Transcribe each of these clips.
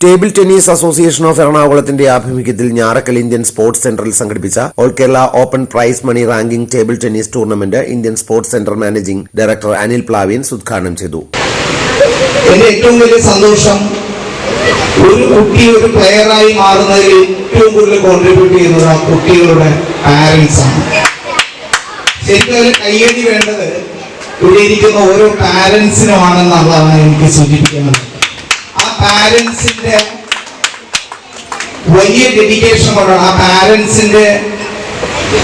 Table tennis association of എറണാകുളത്തിന്റെ ആഭിമുഖ്യത്തിൽ Njarakkal Indian sports സെന്ററിൽ സംഘടിപ്പിച്ച all Kerala open prize money ranking table tennis tournament Indian sports centre managing director Anil പ്ലാവിയൻസ് ഉദ്ഘാടനം ചെയ്തു. എന്റെ ഏറ്റവും വലിയ സന്തോഷം ഒരു കുട്ടി ഒരു പ്ലെയറായി മാറുന്നതിൽ ഏറ്റവും കൂടുതൽ കോൺട്രിബ്യൂട്ട് ചെയ്യുന്നത് ആ കുട്ടികളുടെ പാരൻസ് ആണ്. ശരിക്കും കയ്യടി വേണ്ടത് ഇവിടെ ഇരിക്കുന്ന ഓരോ പാരൻസിനുമാണെന്നുള്ളതാണ് എനിക്ക് സൂചിപ്പിക്കുന്നത്. ആ പാരൻസിന്റെ വലിയ ഡെഡിക്കേഷൻ കൊണ്ടാണ് ആ പാരൻസിന്റെ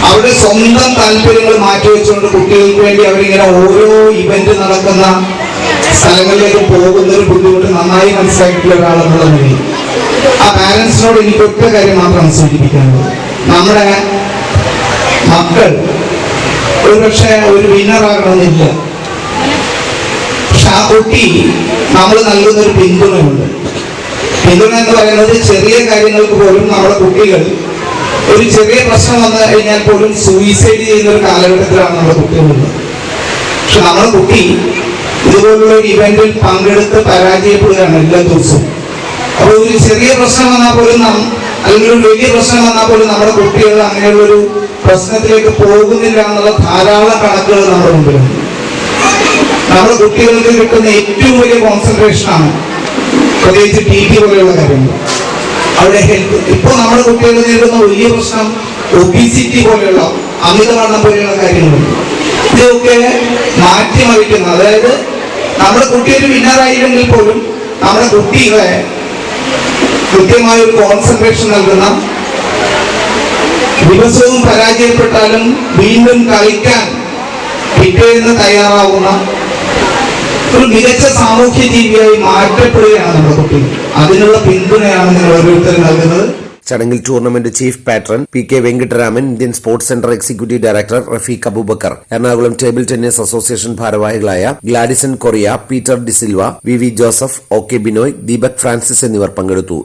അവരുടെ സ്വന്തം താല്പര്യങ്ങൾ മാറ്റിവെച്ചുകൊണ്ട് കുട്ടികൾക്ക് വേണ്ടി അവരിങ്ങനെ ഓരോ ഇവന്റ് നടക്കുന്ന സ്ഥലങ്ങളിലേക്ക് പോകുന്ന ഒരു ബുദ്ധിമുട്ട് നന്നായി മനസ്സിലാക്കിയിട്ടുള്ള ഒരാളെന്നുള്ള നിലയിൽ. ആ പാരൻസിനോട് എനിക്ക് ഒറ്റ കാര്യം മാത്രം സൂചിപ്പിക്കുന്നത് നമ്മുടെ മക്കൾ ഒരു പക്ഷേ ഒരു വിന്നറാകണമെന്നില്ല പക്ഷെ ആ കുട്ടി നമ്മൾ നൽകുന്ന ഒരു പിന്തുണയുണ്ട്. എന്ന് പറയുന്നത് ചെറിയ കാര്യങ്ങൾക്ക് പോലും നമ്മുടെ കുട്ടികൾ ഒരു ചെറിയ പ്രശ്നം വന്നു കഴിഞ്ഞാൽ പോലും സൂയിസൈഡ് ചെയ്യുന്ന ഒരു കാലഘട്ടത്തിലാണ് നമ്മുടെ കുട്ടികളുള്ളത് പക്ഷെ നമ്മുടെ കുട്ടി ഇതുപോലുള്ള ഒരു ഇവന്റിൽ പങ്കെടുത്ത് പരാജയപ്പെടുകയാണ് എല്ലാ ദിവസവും. അപ്പോൾ ഒരു ചെറിയ പ്രശ്നം വന്നാൽ പോലും നാം അല്ലെങ്കിൽ ഒരു വലിയ പ്രശ്നം വന്നാൽ പോലും നമ്മുടെ കുട്ടികൾ അങ്ങനെയുള്ള ഒരു പ്രശ്നത്തിലേക്ക് പോകുന്നില്ല എന്നുള്ള ധാരാളം കണക്കുകൾ നമ്മുടെ മുമ്പിലുണ്ട്. നമ്മുടെ കുട്ടികൾക്ക് കിട്ടുന്ന ഏറ്റവും വലിയ കോൺസെൻട്രേഷൻ ആണ് പ്രത്യേകിച്ച് ടി വി പോലെയുള്ള കാര്യങ്ങൾ. അവരുടെ ഹെൽത്ത് ഇപ്പോൾ നമ്മുടെ കുട്ടികൾ നേരിടുന്ന വലിയ പ്രശ്നം ഒബിസിറ്റി പോലെയുള്ള അമിതവണ്ണം പോലെയുള്ള കാര്യങ്ങളുണ്ട് ഇതൊക്കെ മാറ്റിമറിക്കുന്ന അതായത് നമ്മുടെ കുട്ടികൾ വിന്നറായില്ലെങ്കിൽ പോലും നമ്മുടെ കുട്ടികളെ കൃത്യമായ ഒരു കോൺസെൻട്രേഷൻ നൽകുന്ന ദിവസവും പരാജയപ്പെട്ടാലും വീണ്ടും കളിക്കാൻ പിറ്റേന്ന് തയ്യാറാവുന്ന ഒരു മികച്ച സാമൂഹ്യ ജീവിയായി മാറ്റപ്പെടുകയാണ് നമ്മുടെ അതിനുള്ള പിന്തുണയാണ് നിങ്ങൾ ഓരോരുത്തരും നൽകുന്നത്. ചടങ്ങിൽ tournament chief patron P K Venkataraman Indian sports centre executive director Rafeeq Aboobacker Ernakulam table tennis association ഭാരവാഹികളായ Gladison Correya Peter D'Silva V V Joseph O K Binoy Deepak Francis എന്നിവർ പങ്കെടുത്തു.